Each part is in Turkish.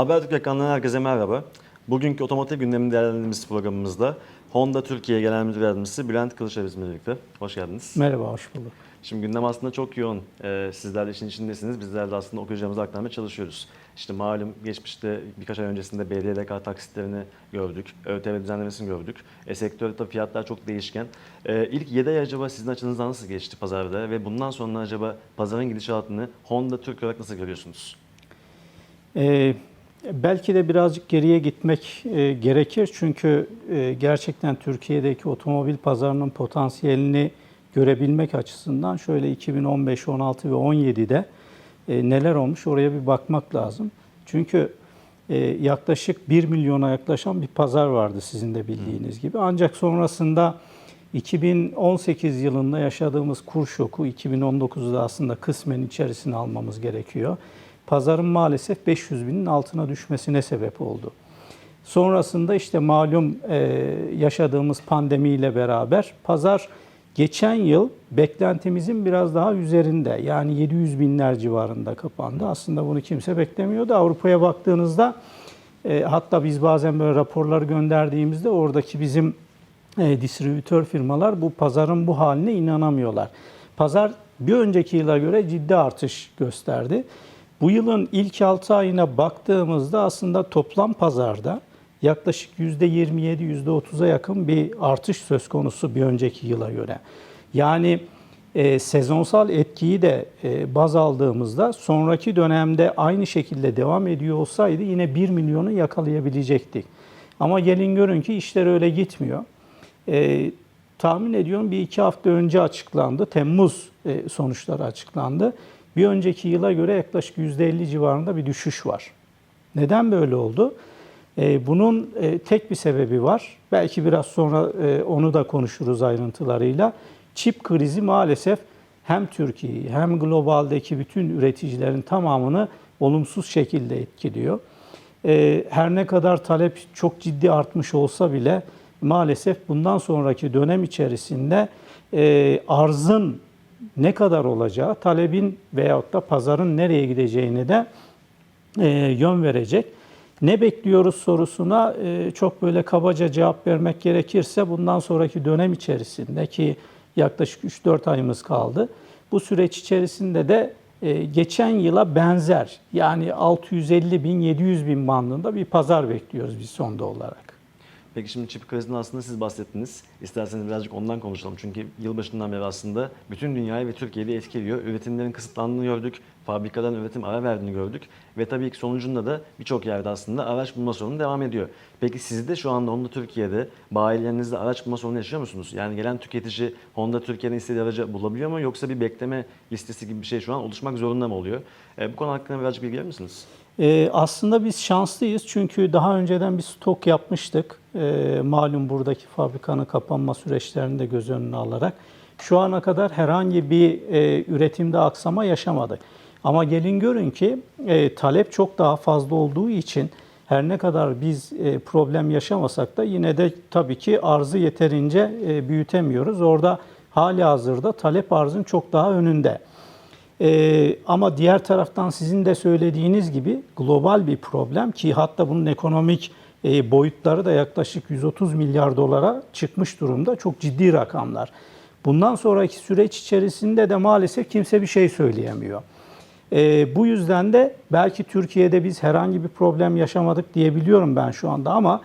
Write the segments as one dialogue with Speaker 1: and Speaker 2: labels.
Speaker 1: Habertürk ekranlarından herkese merhaba. Bugünkü otomotiv gündemini değerlendirdiğimiz programımızda Honda Türkiye Genel Müdür Yardımcısı Bülent Kılıç'a bizimle birlikte. Hoş geldiniz.
Speaker 2: Merhaba, hoş bulduk.
Speaker 1: Şimdi gündem aslında çok yoğun. Ee, sizler de işin içindesiniz. Bizler de aslında okuyucularımıza aktarmaya çalışıyoruz. İşte malum geçmişte birkaç ay öncesinde BDDK taksitlerini gördük. ÖTV düzenlemesini gördük. E, sektörde tabii fiyatlar çok değişken. E, ilk 7 ay acaba sizin açınızdan nasıl geçti pazarda ve bundan sonra acaba pazarın gidişatını Honda Türk olarak nasıl görüyorsunuz?
Speaker 2: Ee, belki de birazcık geriye gitmek e, gerekir çünkü e, gerçekten Türkiye'deki otomobil pazarının potansiyelini görebilmek açısından şöyle 2015, 16 ve 17'de e, neler olmuş oraya bir bakmak lazım. Çünkü e, yaklaşık 1 milyona yaklaşan bir pazar vardı sizin de bildiğiniz gibi. Ancak sonrasında 2018 yılında yaşadığımız kur şoku 2019'da aslında kısmen içerisine almamız gerekiyor. Pazarın maalesef 500 binin altına düşmesine sebep oldu. Sonrasında işte malum e, yaşadığımız pandemiyle beraber pazar geçen yıl beklentimizin biraz daha üzerinde yani 700 binler civarında kapandı. Aslında bunu kimse beklemiyordu. Avrupa'ya baktığınızda e, hatta biz bazen böyle raporlar gönderdiğimizde oradaki bizim e, distribütör firmalar bu pazarın bu haline inanamıyorlar. Pazar bir önceki yıla göre ciddi artış gösterdi. Bu yılın ilk 6 ayına baktığımızda aslında toplam pazarda yaklaşık %27-%30'a yakın bir artış söz konusu bir önceki yıla göre. Yani e, sezonsal etkiyi de e, baz aldığımızda sonraki dönemde aynı şekilde devam ediyor olsaydı yine 1 milyonu yakalayabilecektik. Ama gelin görün ki işler öyle gitmiyor. E, tahmin ediyorum bir iki hafta önce açıklandı. Temmuz e, sonuçları açıklandı. Bir önceki yıla göre yaklaşık %50 civarında bir düşüş var. Neden böyle oldu? E, bunun e, tek bir sebebi var. Belki biraz sonra e, onu da konuşuruz ayrıntılarıyla. Çip krizi maalesef hem Türkiye'yi hem globaldeki bütün üreticilerin tamamını olumsuz şekilde etkiliyor. Her ne kadar talep çok ciddi artmış olsa bile maalesef bundan sonraki dönem içerisinde arzın ne kadar olacağı, talebin veyahut da pazarın nereye gideceğini de e, yön verecek. Ne bekliyoruz sorusuna e, çok böyle kabaca cevap vermek gerekirse bundan sonraki dönem içerisinde ki yaklaşık 3-4 ayımız kaldı. Bu süreç içerisinde de e, geçen yıla benzer yani 650 bin 700 bin bandında bir pazar bekliyoruz biz sonda olarak.
Speaker 1: Peki şimdi çip krizinden aslında siz bahsettiniz. İsterseniz birazcık ondan konuşalım. Çünkü yılbaşından beri aslında bütün dünyayı ve Türkiye'yi etkiliyor. Üretimlerin kısıtlandığını gördük. Fabrikadan üretim ara verdiğini gördük. Ve tabii ki sonucunda da birçok yerde aslında araç bulma sorunu devam ediyor. Peki siz de şu anda Honda Türkiye'de bayilerinizde araç bulma sorunu yaşıyor musunuz? Yani gelen tüketici Honda Türkiye'nin istediği aracı bulabiliyor mu? Yoksa bir bekleme listesi gibi bir şey şu an oluşmak zorunda mı oluyor? E, bu konu hakkında birazcık bilgi verir misiniz?
Speaker 2: Ee, aslında biz şanslıyız çünkü daha önceden bir stok yapmıştık. Ee, malum buradaki fabrikanın kapanma süreçlerini de göz önüne alarak. Şu ana kadar herhangi bir e, üretimde aksama yaşamadık. Ama gelin görün ki e, talep çok daha fazla olduğu için her ne kadar biz e, problem yaşamasak da yine de tabii ki arzı yeterince e, büyütemiyoruz. Orada hali hazırda talep arzın çok daha önünde. Ee, ama diğer taraftan sizin de söylediğiniz gibi global bir problem ki hatta bunun ekonomik e, boyutları da yaklaşık 130 milyar dolara çıkmış durumda. Çok ciddi rakamlar. Bundan sonraki süreç içerisinde de maalesef kimse bir şey söyleyemiyor. E, bu yüzden de belki Türkiye'de biz herhangi bir problem yaşamadık diyebiliyorum ben şu anda ama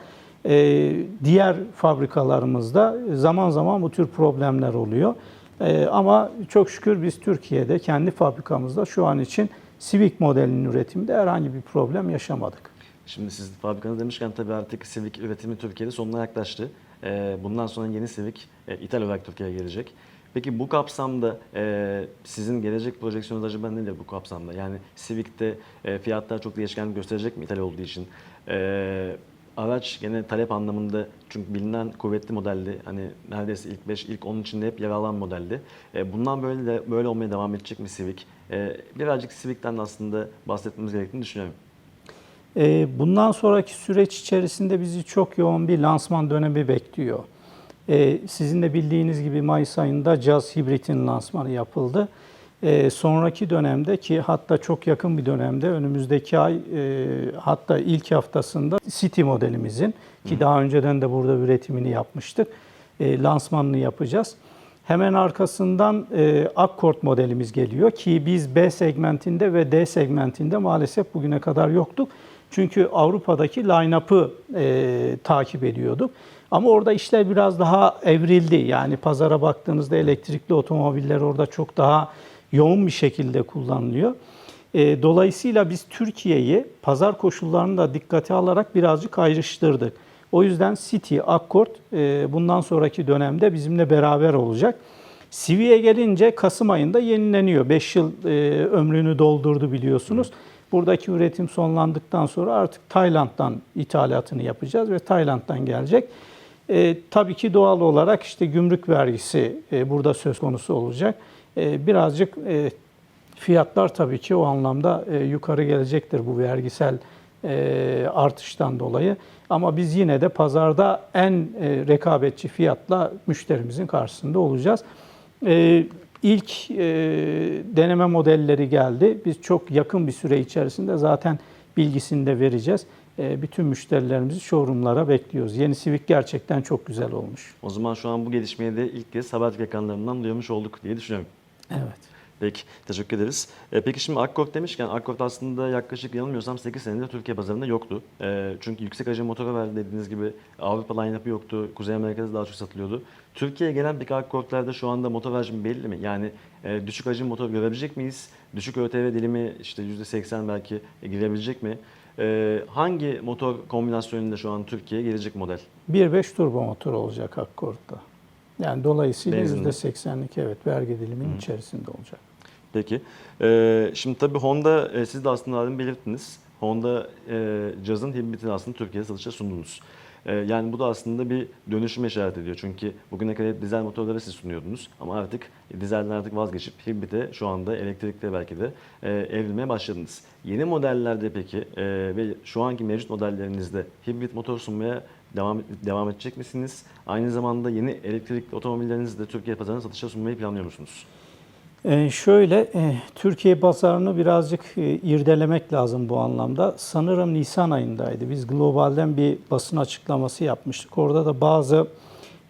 Speaker 2: e, diğer fabrikalarımızda zaman zaman bu tür problemler oluyor. Ee, ama çok şükür biz Türkiye'de kendi fabrikamızda şu an için Civic modelinin üretiminde herhangi bir problem yaşamadık.
Speaker 1: Şimdi siz fabrikanız demişken tabii artık Civic üretimi Türkiye'de sonuna yaklaştı. Ee, bundan sonra yeni Civic e, ithal olarak Türkiye'ye gelecek. Peki bu kapsamda e, sizin gelecek projeksiyonunuz acaba nedir bu kapsamda? Yani Civic'te e, fiyatlar çok değişken gösterecek mi ithal olduğu için? E, araç gene talep anlamında çünkü bilinen kuvvetli modeldi. Hani neredeyse ilk 5, ilk 10 içinde hep yer alan modeldi. E, bundan böyle de böyle olmaya devam edecek mi Civic? E, birazcık Civic'ten de aslında bahsetmemiz gerektiğini düşünüyorum.
Speaker 2: Ee, Bundan sonraki süreç içerisinde bizi çok yoğun bir lansman dönemi bekliyor. Ee, Sizin de bildiğiniz gibi Mayıs ayında Jazz Hybrid'in lansmanı yapıldı. E, sonraki dönemde ki hatta çok yakın bir dönemde önümüzdeki ay e, hatta ilk haftasında City modelimizin ki daha önceden de burada üretimini yapmıştık. E, lansmanını yapacağız. Hemen arkasından e, Accord modelimiz geliyor ki biz B segmentinde ve D segmentinde maalesef bugüne kadar yoktuk. Çünkü Avrupa'daki line-up'ı e, takip ediyorduk. Ama orada işler biraz daha evrildi. Yani pazara baktığınızda elektrikli otomobiller orada çok daha yoğun bir şekilde kullanılıyor. E, dolayısıyla biz Türkiye'yi pazar koşullarını da dikkate alarak birazcık ayrıştırdık. O yüzden City, Accord e, bundan sonraki dönemde bizimle beraber olacak. Civi'ye gelince Kasım ayında yenileniyor. 5 yıl e, ömrünü doldurdu biliyorsunuz. Buradaki üretim sonlandıktan sonra artık Tayland'dan ithalatını yapacağız ve Tayland'dan gelecek. Tabii ki doğal olarak işte gümrük vergisi burada söz konusu olacak. E, birazcık e, fiyatlar tabii ki o anlamda e, yukarı gelecektir bu vergisel e, artıştan dolayı. Ama biz yine de pazarda en rekabetçi fiyatla müşterimizin karşısında olacağız. İlk deneme modelleri geldi. Biz çok yakın bir süre içerisinde zaten bilgisini de vereceğiz. Bütün müşterilerimizi showroomlara bekliyoruz. Yeni Civic gerçekten çok güzel olmuş.
Speaker 1: O zaman şu an bu gelişmeyi de ilk kez Habertürk ekranlarından duymuş olduk diye düşünüyorum.
Speaker 2: Evet.
Speaker 1: Peki, teşekkür ederiz. E, peki şimdi Accord demişken, Accord aslında yaklaşık yanılmıyorsam 8 senedir Türkiye pazarında yoktu. E, çünkü yüksek hacim motoru dediğiniz gibi Avrupa line-up'ı yoktu, Kuzey Amerika'da daha çok satılıyordu. Türkiye'ye gelen peki Accord'larda şu anda motor hacmi belli mi? Yani e, düşük hacim motor görebilecek miyiz? Düşük ÖTV dilimi işte %80 belki e, girebilecek mi? E, hangi motor kombinasyonunda şu an Türkiye'ye gelecek model?
Speaker 2: 1.5 turbo motor olacak Accord'da. Yani dolayısıyla
Speaker 1: Benzinli.
Speaker 2: %80'lik evet vergi diliminin içerisinde olacak.
Speaker 1: Peki. Ee, şimdi tabii Honda, e, siz de aslında adını belirttiniz. Honda e, cazın hibritini aslında Türkiye'ye satışa sundunuz. E, yani bu da aslında bir dönüşüme işaret ediyor. Çünkü bugüne kadar hep dizel motorları siz sunuyordunuz. Ama artık dizelden artık vazgeçip hibrite şu anda elektrikte belki de e, evrilmeye başladınız. Yeni modellerde peki e, ve şu anki mevcut modellerinizde hibrit motor sunmaya devam devam edecek misiniz? Aynı zamanda yeni elektrikli otomobillerinizi de Türkiye pazarına satışa sunmayı planlıyor musunuz?
Speaker 2: Ee, şöyle, e, Türkiye pazarını birazcık e, irdelemek lazım bu anlamda. Sanırım Nisan ayındaydı. Biz globalden bir basın açıklaması yapmıştık. Orada da bazı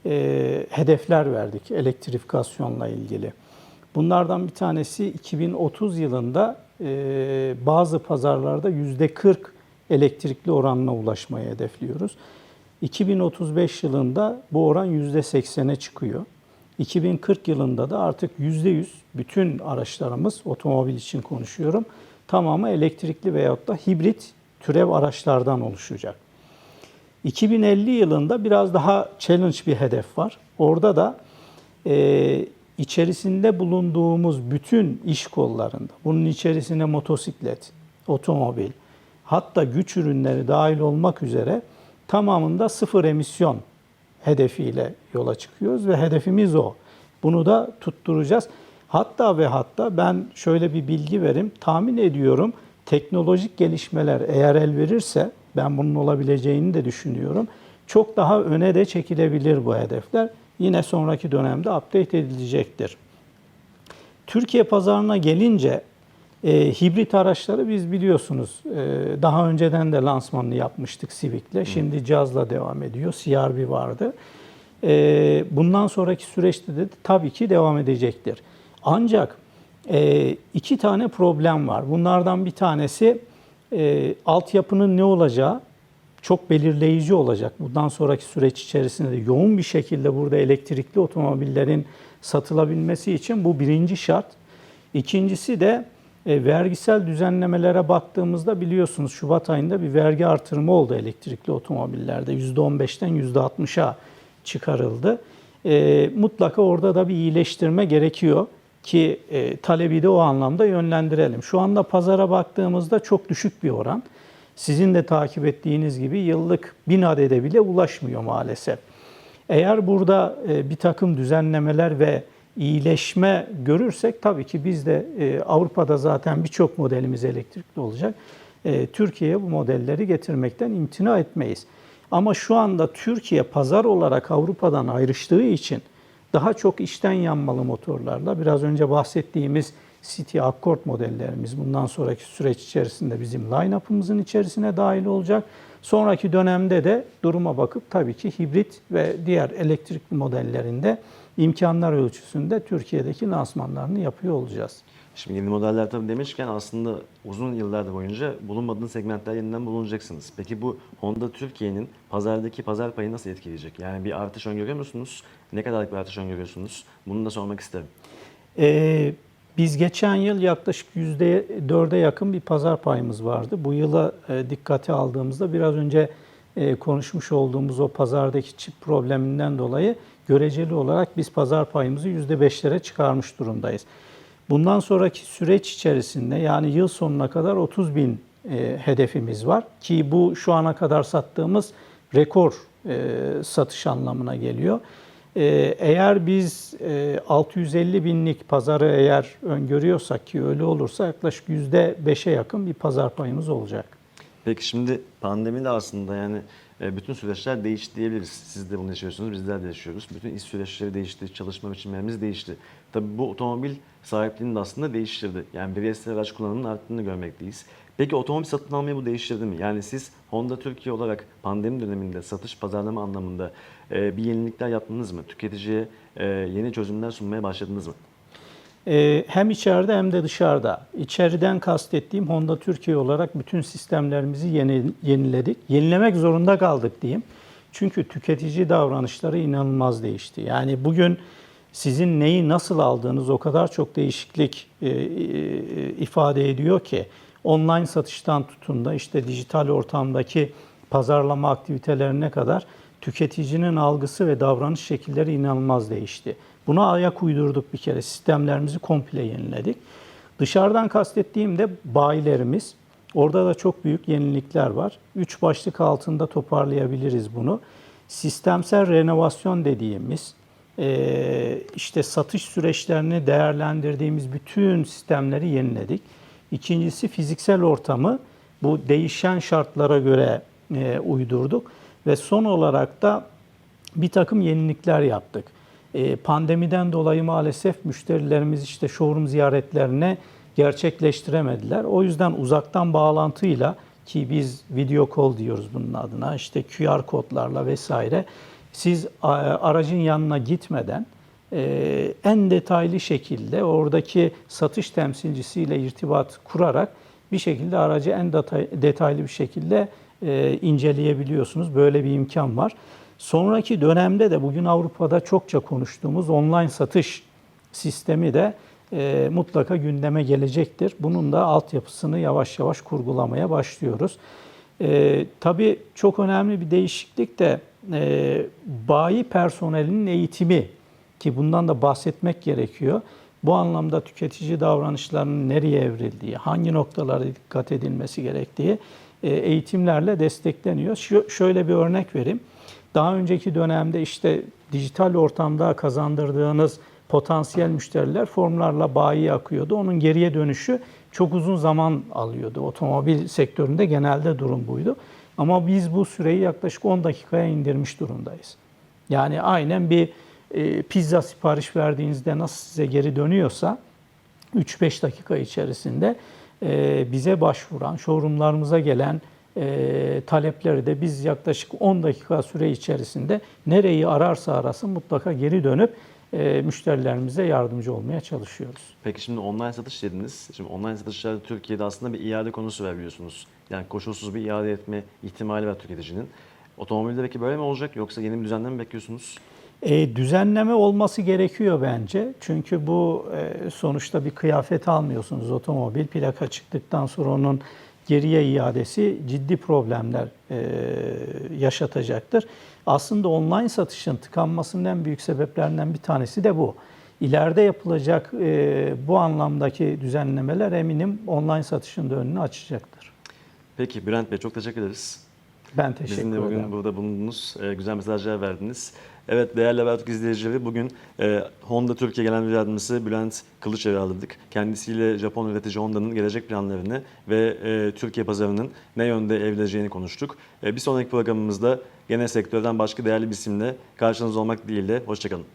Speaker 2: e, hedefler verdik elektrifikasyonla ilgili. Bunlardan bir tanesi 2030 yılında e, bazı pazarlarda %40 elektrikli oranına ulaşmayı hedefliyoruz. 2035 yılında bu oran %80'e çıkıyor. 2040 yılında da artık %100 bütün araçlarımız, otomobil için konuşuyorum, tamamı elektrikli veyahut da hibrit türev araçlardan oluşacak. 2050 yılında biraz daha challenge bir hedef var. Orada da e, içerisinde bulunduğumuz bütün iş kollarında, bunun içerisine motosiklet, otomobil, hatta güç ürünleri dahil olmak üzere tamamında sıfır emisyon hedefiyle yola çıkıyoruz ve hedefimiz o. Bunu da tutturacağız. Hatta ve hatta ben şöyle bir bilgi vereyim. Tahmin ediyorum teknolojik gelişmeler eğer el verirse ben bunun olabileceğini de düşünüyorum. Çok daha öne de çekilebilir bu hedefler. Yine sonraki dönemde update edilecektir. Türkiye pazarına gelince e, hibrit araçları biz biliyorsunuz e, daha önceden de lansmanını yapmıştık Civic'le. Şimdi Caz'la devam ediyor. CRV vardı. E, bundan sonraki süreçte de tabii ki devam edecektir. Ancak e, iki tane problem var. Bunlardan bir tanesi e, altyapının ne olacağı çok belirleyici olacak. Bundan sonraki süreç içerisinde de yoğun bir şekilde burada elektrikli otomobillerin satılabilmesi için bu birinci şart. İkincisi de e, vergisel düzenlemelere baktığımızda biliyorsunuz Şubat ayında bir vergi artırımı oldu elektrikli otomobillerde. %15'ten %60'a çıkarıldı. E, mutlaka orada da bir iyileştirme gerekiyor ki e, talebi de o anlamda yönlendirelim. Şu anda pazara baktığımızda çok düşük bir oran. Sizin de takip ettiğiniz gibi yıllık bin adede bile ulaşmıyor maalesef. Eğer burada e, bir takım düzenlemeler ve iyileşme görürsek tabii ki biz de e, Avrupa'da zaten birçok modelimiz elektrikli olacak. E, Türkiye'ye bu modelleri getirmekten imtina etmeyiz. Ama şu anda Türkiye pazar olarak Avrupa'dan ayrıştığı için daha çok içten yanmalı motorlarla biraz önce bahsettiğimiz City Accord modellerimiz bundan sonraki süreç içerisinde bizim line-up'ımızın içerisine dahil olacak. Sonraki dönemde de duruma bakıp tabii ki hibrit ve diğer elektrikli modellerinde imkanlar ölçüsünde Türkiye'deki lansmanlarını yapıyor olacağız.
Speaker 1: Şimdi yeni modeller tabii demişken aslında uzun yıllar boyunca bulunmadığınız segmentler yeniden bulunacaksınız. Peki bu Honda Türkiye'nin pazardaki pazar payını nasıl etkileyecek? Yani bir artış öngörüyor musunuz? Ne kadarlık bir artış öngörüyorsunuz? Bunu da sormak isterim.
Speaker 2: Ee, biz geçen yıl yaklaşık %4'e yakın bir pazar payımız vardı. Bu yıla e, dikkate aldığımızda biraz önce e, konuşmuş olduğumuz o pazardaki çip probleminden dolayı göreceli olarak biz pazar payımızı %5'lere çıkarmış durumdayız. Bundan sonraki süreç içerisinde yani yıl sonuna kadar 30 bin e, hedefimiz var ki bu şu ana kadar sattığımız rekor e, satış anlamına geliyor. Ee, Eğer biz e, 650 binlik pazarı eğer öngörüyorsak ki öyle olursa yaklaşık %5'e yakın bir pazar payımız olacak.
Speaker 1: Peki şimdi pandemide aslında yani e, bütün süreçler değişti diyebiliriz. Siz de bunu yaşıyorsunuz, bizler de yaşıyoruz. Bütün iş süreçleri değişti, çalışma biçimlerimiz değişti. Tabii bu otomobil sahipliğini de aslında değiştirdi. Yani bireysel araç kullanımının arttığını görmekteyiz. Peki otomobil satın almayı bu değiştirdi mi? Yani siz Honda Türkiye olarak pandemi döneminde satış pazarlama anlamında e, bir yenilikler yaptınız mı? Tüketiciye e, yeni çözümler sunmaya başladınız mı?
Speaker 2: Ee, Hem içeride hem de dışarıda. İçeriden kastettiğim Honda Türkiye olarak bütün sistemlerimizi yeni, yeniledik. Yenilemek zorunda kaldık diyeyim. Çünkü tüketici davranışları inanılmaz değişti. Yani bugün sizin neyi nasıl aldığınız o kadar çok değişiklik e, e, ifade ediyor ki online satıştan tutun da işte dijital ortamdaki pazarlama aktivitelerine kadar tüketicinin algısı ve davranış şekilleri inanılmaz değişti. Buna ayak uydurduk bir kere. Sistemlerimizi komple yeniledik. Dışarıdan kastettiğim de bayilerimiz. Orada da çok büyük yenilikler var. Üç başlık altında toparlayabiliriz bunu. Sistemsel renovasyon dediğimiz, işte satış süreçlerini değerlendirdiğimiz bütün sistemleri yeniledik. İkincisi fiziksel ortamı bu değişen şartlara göre uydurduk. Ve son olarak da bir takım yenilikler yaptık. E, Pandemiden dolayı maalesef müşterilerimiz işte showroom ziyaretlerine gerçekleştiremediler. O yüzden uzaktan bağlantıyla ki biz video call diyoruz bunun adına işte QR kodlarla vesaire siz aracın yanına gitmeden e, en detaylı şekilde oradaki satış temsilcisiyle irtibat kurarak bir şekilde aracı en detay- detaylı bir şekilde e, inceleyebiliyorsunuz. Böyle bir imkan var. Sonraki dönemde de bugün Avrupa'da çokça konuştuğumuz online satış sistemi de e, mutlaka gündeme gelecektir. Bunun da altyapısını yavaş yavaş kurgulamaya başlıyoruz. E, tabii çok önemli bir değişiklik de e, bayi personelinin eğitimi ki bundan da bahsetmek gerekiyor. Bu anlamda tüketici davranışlarının nereye evrildiği, hangi noktalara dikkat edilmesi gerektiği e, eğitimlerle destekleniyor. Şöyle bir örnek vereyim. Daha önceki dönemde işte dijital ortamda kazandırdığınız potansiyel müşteriler formlarla bayiye akıyordu. Onun geriye dönüşü çok uzun zaman alıyordu. Otomobil sektöründe genelde durum buydu. Ama biz bu süreyi yaklaşık 10 dakikaya indirmiş durumdayız. Yani aynen bir e, pizza sipariş verdiğinizde nasıl size geri dönüyorsa 3-5 dakika içerisinde e, bize başvuran, showroomlarımıza gelen e, talepleri de biz yaklaşık 10 dakika süre içerisinde nereyi ararsa arasın mutlaka geri dönüp e, müşterilerimize yardımcı olmaya çalışıyoruz.
Speaker 1: Peki şimdi online satış dediniz. Şimdi online satışlarda Türkiye'de aslında bir iade konusu var biliyorsunuz. Yani koşulsuz bir iade etme ihtimali var tüketicinin. Otomobilde peki böyle mi olacak yoksa yeni bir düzenleme mi bekliyorsunuz?
Speaker 2: E, düzenleme olması gerekiyor bence. Çünkü bu e, sonuçta bir kıyafet almıyorsunuz otomobil. Plaka çıktıktan sonra onun geriye iadesi ciddi problemler e, yaşatacaktır. Aslında online satışın tıkanmasının en büyük sebeplerinden bir tanesi de bu. İleride yapılacak e, bu anlamdaki düzenlemeler eminim online satışın da önünü açacaktır.
Speaker 1: Peki Bülent Bey çok teşekkür ederiz.
Speaker 2: Ben teşekkür
Speaker 1: Bizimle bugün
Speaker 2: ederim.
Speaker 1: burada bulundunuz. e, güzel mesajlar verdiniz. Evet değerli Habertürk izleyicileri bugün e, Honda Türkiye Genel Müdür Yardımcısı Bülent Kılıçer'i aldık. Kendisiyle Japon üretici Honda'nın gelecek planlarını ve e, Türkiye pazarının ne yönde evrileceğini konuştuk. E, bir sonraki programımızda gene sektörden başka değerli bir isimle karşınızda olmak dileğiyle. Hoşçakalın.